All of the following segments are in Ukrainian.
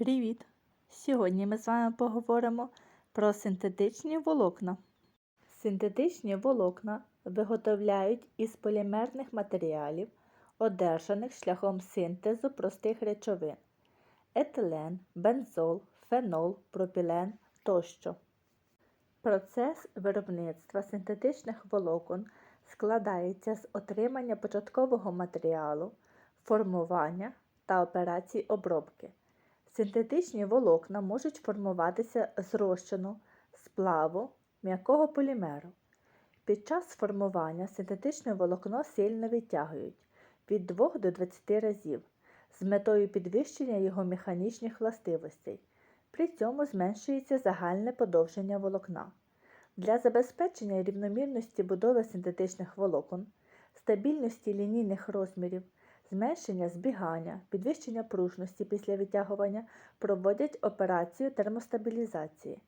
Привіт! Сьогодні ми з вами поговоримо про синтетичні волокна. Синтетичні волокна виготовляють із полімерних матеріалів, одержаних шляхом синтезу простих речовин етилен, бензол, фенол, пропілен тощо. Процес виробництва синтетичних волокон складається з отримання початкового матеріалу, формування та операцій обробки. Синтетичні волокна можуть формуватися з сплаву, м'якого полімеру. Під час формування синтетичне волокно сильно відтягують від 2 до 20 разів з метою підвищення його механічних властивостей. При цьому зменшується загальне подовження волокна. Для забезпечення рівномірності будови синтетичних волокон, стабільності лінійних розмірів, зменшення збігання, підвищення пружності після відтягування проводять операцію термостабілізації.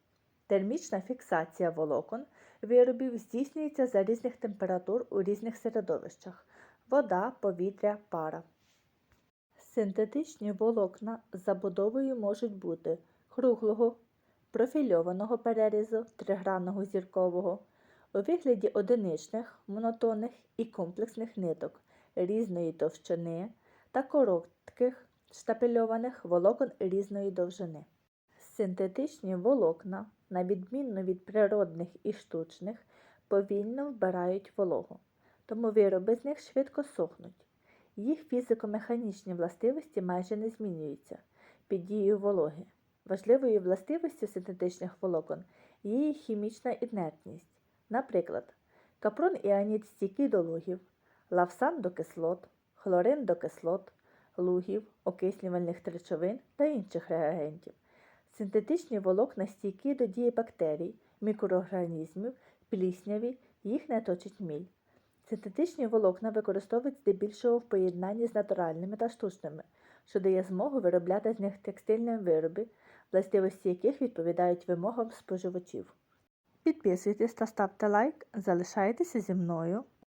Термічна фіксація волокон виробів здійснюється за різних температур у різних середовищах вода, повітря, пара. Синтетичні волокна з забудовою можуть бути круглого, профільованого перерізу, тригранного зіркового, у вигляді одиничних, монотонних і комплексних ниток різної товщини та коротких штапельованих волокон різної довжини. Синтетичні волокна, на відміну від природних і штучних, повільно вбирають вологу, тому вироби з них швидко сохнуть. Їх фізико-механічні властивості майже не змінюються під дією вологи. Важливою властивістю синтетичних волокон є їх хімічна інертність. Наприклад, капрон іонід стійкий до лугів, лавсан до кислот, хлорин до кислот, лугів, окислювальних речовин та інших реагентів. Синтетичні волокна стійкі до дії бактерій, мікроорганізмів, плісняві, їх не точить міль. Синтетичні волокна використовують здебільшого в поєднанні з натуральними та штучними, що дає змогу виробляти з них текстильні вироби, властивості яких відповідають вимогам споживачів. Підписуйтесь та ставте лайк, залишайтеся зі мною.